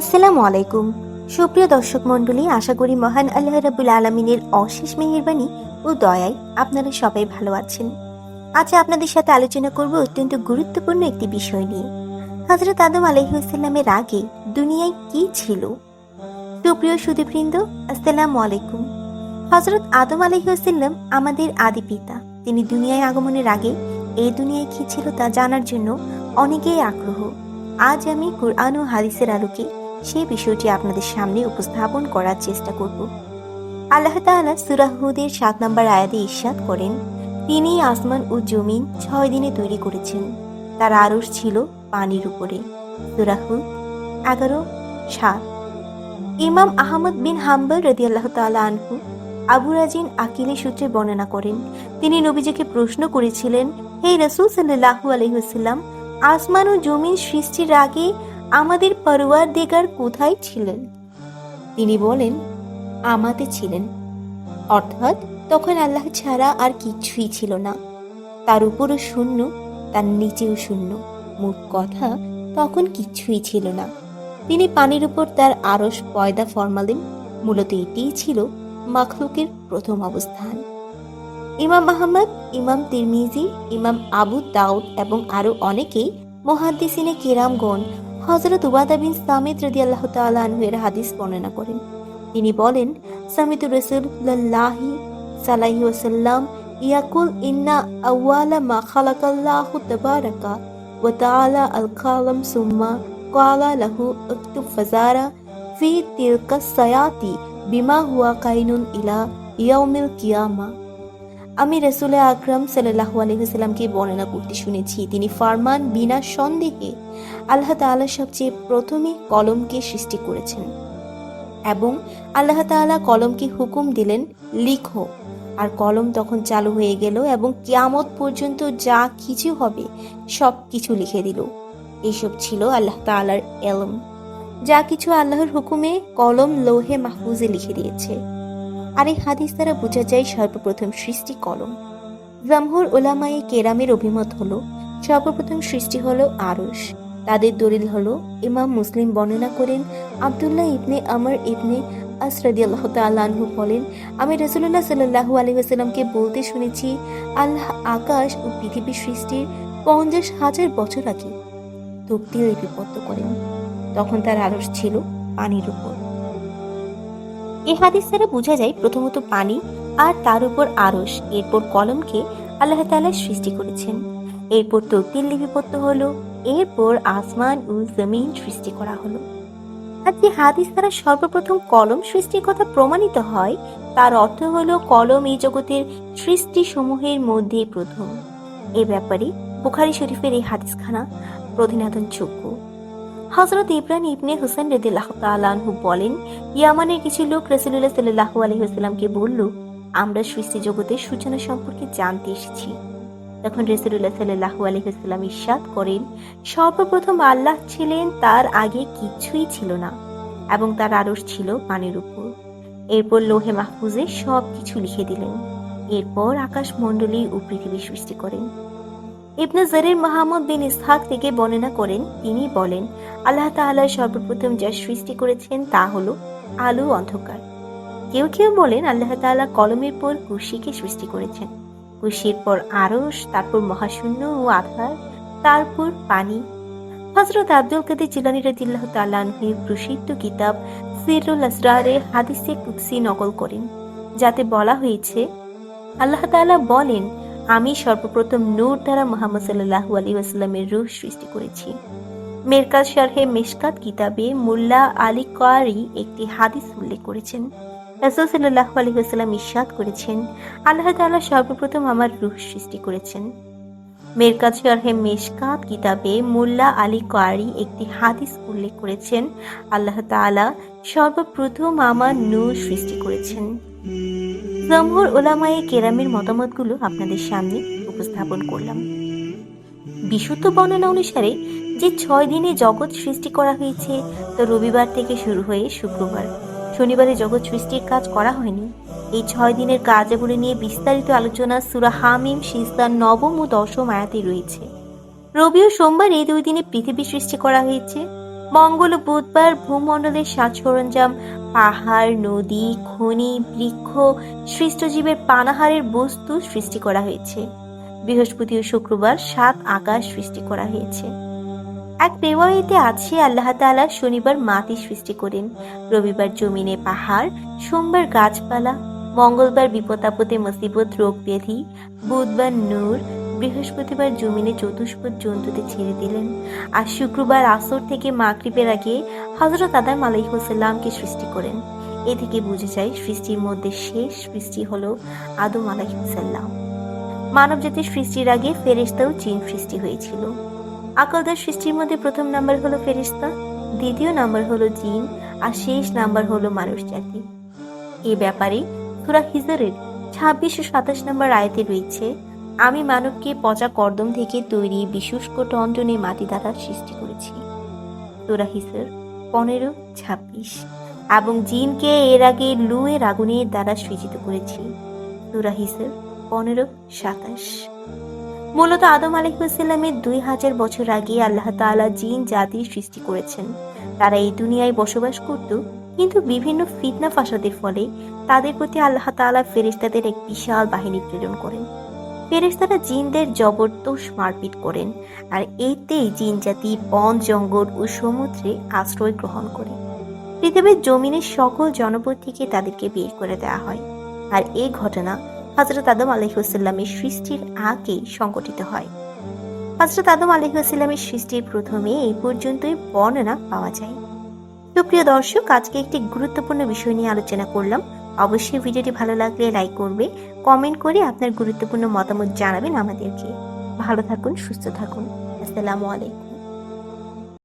আসসালামু আলাইকুম। সুপ্রিয় দর্শক মণ্ডলী, আশা করি মহান আল্লাহ রাবুল আলমিনের অশেষ মেহেরবানি ও দয়ায় আপনারা সবাই ভালো আছেন। আজ আপনাদের সাথে আলোচনা করব অত্যন্ত গুরুত্বপূর্ণ একটি বিষয় নিয়ে। হজরত আদম আলহিউসাল্লামের আগে দুনিয়ায় কি ছিল? সুপ্রিয় সুদীবৃন্দ আসসালামু আলাইকুম। হজরত আদম আলহিউসাল্লাম আমাদের আদি পিতা। তিনি দুনিয়ায় আগমনের আগে এই দুনিয়ায় কি ছিল তা জানার জন্য অনেকেই আগ্রহ। আজ আমি কোরআন ও হাদিসের আলোকে সেই বিষয়টি আপনাদের সামনে উপস্থাপন করার চেষ্টা করব। আল্লাহ তাআলা সূরা হুদের সাত নম্বর আয়াতে ইরশাদ করেন, তিনি আসমান ও জমিন ছয় দিনে তৈরি করেছেন। তার আরশ ছিল পানির উপরে। সূরা হুদ এগারো, সাত। ইমাম আহমদ বিন হাম্বল রদিয়াল্লাহ তাআলা আনহু আবু রাজিন আকিলে সূত্রে বর্ণনা করেন, তিনি নবীজিকে প্রশ্ন করেছিলেন, হে রসুল সাল্লাহু আলহিহাল্লাম আসমান ও জমিন সৃষ্টির আগে আমাদের পরোয়ার দেগার কোথায় ছিলেন? তিনি বলেন, আমাতে ছিলেন। অর্থাৎ তখন আল্লাহ ছাড়া আর কিছুই ছিল না। তার উপরও শূন্য, তার নিচেও শূন্য। মোট কথা, তখন কিছুই ছিল না। তিনি পানির উপর তার আরস পয়দা ফরমালেন। মূলত এটিই ছিল মাখলুকের প্রথম অবস্থান। ইমাম আহমদ, ইমাম তিরমিজি, ইমাম আবু দাউদ এবং আরও অনেকেই মহাদ্দিসিনে কিরামগণ হজরত উবাদা বিন সামিদ রদি আল্লাহ তালের হাদিস বর্ণনা করেন। তিনি বলেন সামিদ রসুল্লাহি সালাহি ওসাল্লাম ইয়াকুল ইন্না আওয়ালা মা খালাকাল্লাহু তাবারাকা ওয়া তাআলা আল কালাম সুম্মা ক্বালা লাহু উকতুব ফাজারা ফি তিলকা সায়াতি বিমা হুয়া কাইনুন ইলা ইয়াউমিল কিয়ামা। আমি রসুলে আকরাম সাল্লাহ আলহিহাস্লামকে বর্ণনা করতে শুনেছি। তিনি ফারমান বিনা সন্দেহে আল্লাহ তাআলা সবচেয়ে প্রথমে কলমকে সৃষ্টি করেছেন এবং আল্লাহ তাআলা কলমকে হুকুম দিলেন, লিখো। আর কলম তখন চালু হয়ে গেল এবং কিয়ামত পর্যন্ত যা কিছু হবে সব কিছু লিখে দিল। এইসব ছিল আল্লাহ তাআলার এলম। যা কিছু আল্লাহর হুকুমে কলম লোহে মাহফুজে লিখে দিয়েছে। আর এই হাদিস দ্বারা বোঝা যায় সর্বপ্রথম সৃষ্টি কলম। জামহুর ওলামায়ে কেরামের অভিমত হলো, সর্বপ্রথম সৃষ্টি হলো আরস তাদের দলিল হলো, ইমাম মুসলিম বর্ণনা করেন, আবদুল্লাহ ইবনে আমর ইবনে আসরাদি আল্লাহ তাল্লাহু বলেন, আমি রসুল্লাহ সাল্লাহু আলহিহাস্লামকে বলতে শুনেছি, আল্লাহ আকাশ ও পৃথিবী সৃষ্টির পঞ্চাশ হাজার বছর আগে। তক্তি লিপিবদ্ধ করেন। তখন তার আরস ছিল পানির উপর। এ হাদিস দ্বারা বোঝা যায় প্রথমত পানি আর তার উপর আরস এরপর কলমকে আল্লাহ তাআলা সৃষ্টি করেছেন। এরপর তকদির লিপিবদ্ধ হলো, এরপর আসমান ও জমিন সৃষ্টি করা হলো। আর যে হাদিস দ্বারা সর্বপ্রথম কলম সৃষ্টির কথা প্রমাণিত হয়, তার অর্থ হলো কলম এই জগতের সৃষ্টি সমূহের মধ্যে প্রথম। এ ব্যাপারে বুখারি শরীফের এই হাদিসখানা প্রধানতন যোগ্য। হজরত ইব্রাহিম ইবনে হুসেন রদিল্লাহ তালাহু বলেন, ইয়ামানের কিছু লোক রসুল্লাহ সাল্লাহ আলহিহাস্লামকে বলল, আমরা সৃষ্টি জগতের সূচনা সম্পর্কে জানতে এসেছি। তখন রসুল্লাহ সাল্লাহ আলহিহাস্লাম ইস্বাদ করেন, সর্বপ্রথম আল্লাহ ছিলেন, তার আগে কিছুই ছিল না এবং তার আরস ছিল পানির উপর। এরপর লোহে মাহফুজে সব কিছু লিখে দিলেন। এরপর আকাশ মণ্ডলী ও পৃথিবী সৃষ্টি করেন। ইবনে জরির মাহমুদ বিন ইসহাক থেকে বর্ণনা করেন, তিনি বলেন, আল্লাহ তাআলা সর্বপ্রথম যা সৃষ্টি করেছেন তা হলো আলো অন্ধকার। কেউ কেউ বলেন আল্লাহ তাআলা কলমের পর কুশিকে সৃষ্টি করেছেন। কুশির পর আরস তারপর মহাশূন্য ও আধার, তারপর পানি। হজরত আব্দুল কাদের জিলানি রাদিল্লাহ তাআলার প্রসিদ্ধ কিতাব সিরুল আসরারে হাদিসে কুদসি নকল করেন, যাতে বলা হয়েছে, আল্লাহ তাআলা বলেন আমি সর্বপ্রথম নূর দ্বারা মোহাম্মদ সাল্লাহু আলী আসলামের রুহ সৃষ্টি করেছি। মেরকাজ শারহে মেশকাত কিতাবে মুল্লা আলী কোয়ারি একটি হাদিস উল্লেখ করেছেন। রাসুল সাল্লাহু আলী আসলাম ইস্বাদ করেছেন, আল্লাহ তাআলা সর্বপ্রথম আমার রুহ সৃষ্টি করেছেন। মেরকাজ শারহে মেশকাত কিতাবে মুল্লা আলী কোয়ারি একটি হাদিস উল্লেখ করেছেন, আল্লাহ তাআলা সর্বপ্রথম আমার নূর সৃষ্টি করেছেন। জমহুর ওলামায়ে কেরামের মতামতগুলো আপনাদের সামনে উপস্থাপন করলাম। বিশুদ্ধ বর্ণনা অনুসারে যে ছয় দিনে জগৎ সৃষ্টি করা হয়েছে তা রবিবার থেকে শুরু হয়ে শুক্রবার। শনিবারে জগৎ সৃষ্টির কাজ করা হয়নি। এই ছয় দিনের কাজগুলি নিয়ে বিস্তারিত আলোচনা সুরা হামিম সিস্তার নবম ও দশম আয়াতে রয়েছে। রবি ও সোমবার এই দুই দিনে পৃথিবী সৃষ্টি করা হয়েছে। মঙ্গল বুধবার ভূমণ্ডলের সাজ সরঞ্জাম পাহাড়, নদী, খনি, বৃক্ষ, সৃষ্টজীবের পানাহারের বস্তু সৃষ্টি করা হয়েছে। বৃহস্পতি ও শুক্রবার সাত আকাশ সৃষ্টি করা হয়েছে। এক রেওয়ায়েতে আছে আল্লাহ তাআলা শনিবার মাটি সৃষ্টি করেন। রবিবার জমিনে পাহাড়, সোমবার গাছপালা, মঙ্গলবার বিপদ আপদে, মুসিবত রোগ ব্যাধি বুধবার নূর বৃহস্পতিবার জমিনে চতুষ্পদ জন্তুদের ছেড়ে দিলেন। আর শুক্রবার আসর থেকে মাগরিবের আগে হজরত আদাম আলাইহুসাল্লামকে সৃষ্টি করেন। এ থেকে বুঝে যায়, সৃষ্টির মধ্যে শেষ সৃষ্টি হল আদম আলাইহুসাল্লাম মানব জাতির সৃষ্টির আগে ফেরেশতা ও জিন সৃষ্টি হয়েছিল। আকলদার সৃষ্টির মধ্যে প্রথম নাম্বার হলো ফেরেশতা, দ্বিতীয় নাম্বার হলো জিন, আর শেষ নাম্বার হলো মানুষ জাতি এ ব্যাপারে সুরা হিজরের ছাব্বিশ ও সাতাশ নম্বর আয়তে রয়েছে আমি মানবকে পচা কর্দম থেকে তৈরি বিশুষ্ক টন্টনে মাটি দ্বারা সৃষ্টি করেছি। সুরা হিজর পনেরো, ছাব্বিশ। এবং জিনকে এর আগে লুয়ের আগুনের দ্বারা সৃজিত করেছি। সুরা হিজর পনেরো, সাতাশ। মূলত আদম আলাইসাল্লামের দুই হাজার বছর আগে আল্লাহ তাআলা জিন জাতির সৃষ্টি করেছেন। তারা এই দুনিয়ায় বসবাস করত, কিন্তু বিভিন্ন ফিতনা ফাসাদের ফলে তাদের প্রতি আল্লাহ তাআলা ফেরেশতাদের এক বিশাল বাহিনী প্রেরণ করেন। ফেরেশতারা জিনদের জবরদস্ত মারপিট করেন আর এতেই জিন জাতি বন, জঙ্গল ও সমুদ্রে আশ্রয় গ্রহণ করে। পৃথিবীর জমিনের সকল জনপদ তাদেরকে বের করে দেওয়া হয় আর এই ঘটনা হজরত আদম আলহিউসাল্লামের সৃষ্টির আগেই সংঘটিত হয়। হজরত আদম আলহিউসাল্লামের সৃষ্টির প্রথমে এই পর্যন্তই বর্ণনা পাওয়া যায়। তো প্রিয় দর্শক, আজকে একটি গুরুত্বপূর্ণ বিষয় নিয়ে আলোচনা করলাম। অবশ্যই ভিডিওটি ভালো লাগলে লাইক করবে, কমেন্ট করে আপনার গুরুত্বপূর্ণ মতামত জানাবেন আমাদেরকে। ভালো থাকুন, সুস্থ থাকুন। আসসালামু আলাইকুম।